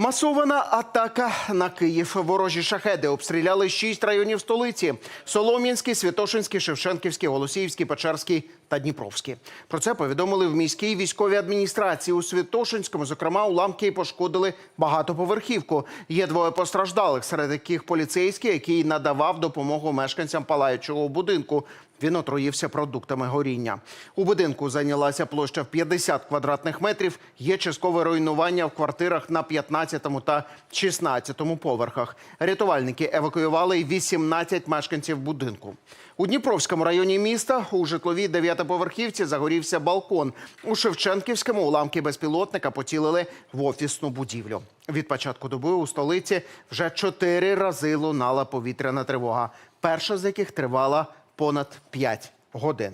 Масована атака на Київ. Ворожі шахеди обстріляли шість районів столиці: Солом'янський, Святошинський, Шевченківський, Голосіївський, Печерський та Дніпровський. Про це повідомили в міській військовій адміністрації. У Святошинському, зокрема, уламки пошкодили багатоповерхівку. Є двоє постраждалих, серед яких поліцейський, який надавав допомогу мешканцям палаючого будинку. Він отруївся продуктами горіння. У будинку зайнялася площа в 50 квадратних метрів. Є часткове руйнування в квартирах на 15 та 16 поверхах. Рятувальники евакуювали й 18 мешканців будинку. У Дніпровському районі міста у житловій дев'ятиповерхівці загорівся балкон. У Шевченківському уламки безпілотника поцілили в офісну будівлю. Від початку доби у столиці вже чотири рази лунала повітряна тривога. Перша з яких тривала понад 5 годин.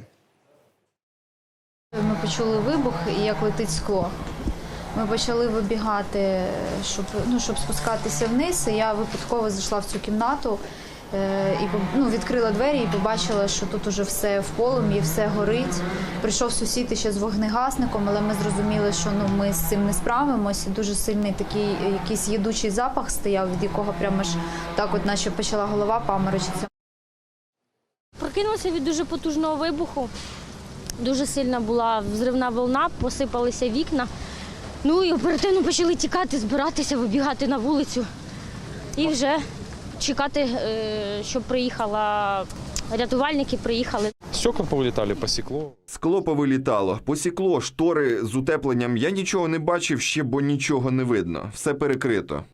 Ми почули вибух і як летить скло. Ми почали вибігати, щоб, ну, щоб спускатися вниз. І я випадково зайшла в цю кімнату і ну, відкрила двері і побачила, що тут уже все в полум'ї, все горить. Прийшов сусід ще з вогнегасником, але ми зрозуміли, що ну, ми з цим не справимося. Дуже сильний такий е, якийсь їдучий запах стояв, від якого прямо ж так, от наче почала голова паморочитися. Прокинулася від дуже потужного вибуху. Дуже сильна була взривна волна, посипалися вікна. Ну і оперативно почали тікати, збиратися, вибігати на вулицю. І вже чекати, е, щоб приїхала рятувальники, приїхали. Стекла повилітали, посікло. Скло повилітало, посікло, штори з утепленням. Я нічого не бачив ще, бо нічого не видно. Все перекрито.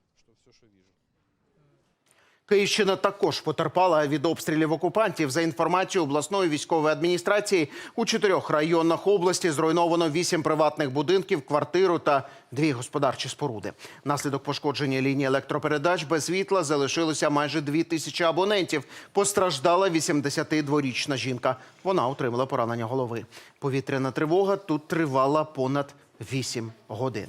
Київщина також потерпала від обстрілів окупантів. За інформацією обласної військової адміністрації, у чотирьох районах області зруйновано вісім приватних будинків, квартиру та дві господарчі споруди. Внаслідок пошкодження лінії електропередач без світла залишилося майже дві тисячі абонентів. Постраждала 82-річна жінка. Вона отримала поранення голови. Повітряна тривога тут тривала понад 8 годин.